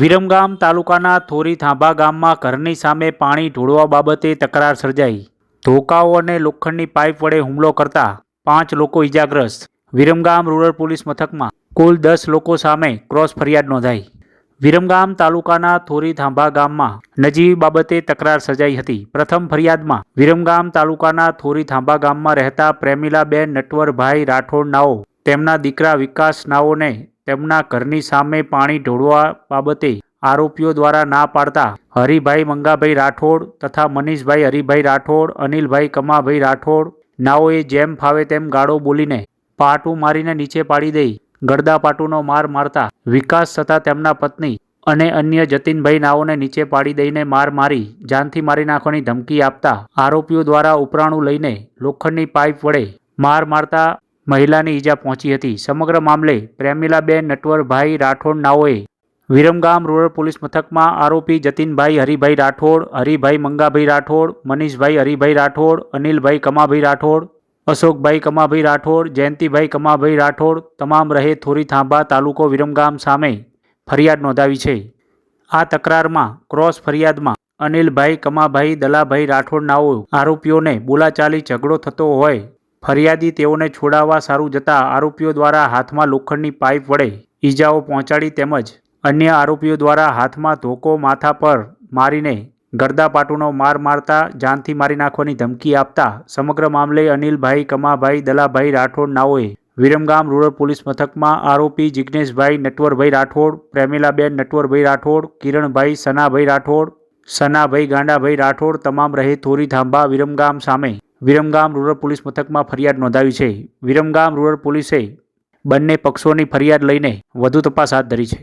વિરમગામ તાલુકાના થોરી થાંભા ગામમાં ઘરની સામે પાણી ઢોળવા બાબતે તકરાર સર્જાઈ. ધોકાઓ અને લોખંડની પાઇપ વડે હુમલો કરતા પાંચ લોકો ઇજાગ્રસ્ત. વિરમગામ રૂરલ પોલીસ મથકમાં કુલ દસ લોકો સામે ક્રોસ ફરિયાદ નોંધાઈ. વિરમગામ તાલુકાના થોરી થાંભા ગામમાં નજીવી બાબતે તકરાર સર્જાઈ હતી. પ્રથમ ફરિયાદમાં વિરમગામ તાલુકાના થોરી થાંભા ગામમાં રહેતા પ્રેમિલાબેન નટવરભાઈ રાઠોડ નાઓ તેમના દીકરા વિકાસ નાઓને તેમના ઘરની સામે પાણી ઢોળવા બાબતે આરોપીઓ દ્વારા ના પાડતા હરિભાઈ મંગાભાઈ રાઠોડ તથા મનીષભાઈ હરિભાઈ રાઠોડ, અનિલભાઈ કમાભાઈ રાઠોડ નાઓએ જેમ ફાવે તેમ ગાળો બોલીને પાટું મારીને નીચે પાડી દઈ ગરદા પાટુનો માર મારતા વિકાસ તથા તેમના પત્ની અને અન્ય જતીનભાઈ નાઓને નીચે પાડી દઈને માર મારી જાનથી મારી નાખવાની ધમકી આપતા આરોપીઓ દ્વારા ઉપરાણું લઈને લોખંડની પાઇપ વડે માર મારતા મહિલાની ઈજા પહોંચી હતી. સમગ્ર મામલે પ્રેમિલાબેન નટવરભાઈ રાઠોડ નાઓએ વિરમગામ રૂરલ પોલીસ મથકમાં આરોપી જતીનભાઈ હરિભાઈ રાઠોડ, હરિભાઈ મંગાભાઈ રાઠોડ, મનીષભાઈ હરિભાઈ રાઠોડ, અનિલભાઈ કમાભાઈ રાઠોડ, અશોકભાઈ કમાભાઈ રાઠોડ, જયંતિભાઈ કમાભાઈ રાઠોડ તમામ રહે થોરી થાંભા તાલુકો વિરમગામ સામે ફરિયાદ નોંધાવી છે. આ તકરારમાં ક્રોસ ફરિયાદમાં અનિલભાઈ, કમાભાઈ, દલાભાઈ રાઠોડ નાઓ આરોપીઓને બોલાચાલી ઝઘડો થતો હોય ફરિયાદી તેઓને છોડાવવા સારું જતા આરોપીઓ દ્વારા હાથમાં લોખંડની પાઇપ વડે ઈજાઓ પહોંચાડી તેમજ અન્ય આરોપીઓ દ્વારા હાથમાં ધોકો માથા પર મારીને ગરદાપાટુનો માર મારતા જાનથી મારી નાખવાની ધમકી આપતા સમગ્ર મામલે અનિલભાઈ, કમાભાઈ, દલાભાઈ રાઠોડ, નાઓએ વિરમગામ રૂરલ પોલીસ મથકમાં આરોપી જિજ્ઞેશભાઈ નટવરભાઈ રાઠોડ, પ્રેમિલાબેન, નટવરભાઈ રાઠોડ, કિરણભાઈ, સનાભાઈ રાઠોડ, સનાભાઈ ગાંડાભાઈ રાઠોડ, તમામ રહે થોરી થાંભા વિરમગામ સામે વિરમગામ રૂરલ પોલીસ મથકમાં ફરિયાદ નોંધાવી છે. વિરમગામ રૂરલ પોલીસે બંને પક્ષોની ફરિયાદ લઈને વધુ તપાસ હાથ ધરી છે.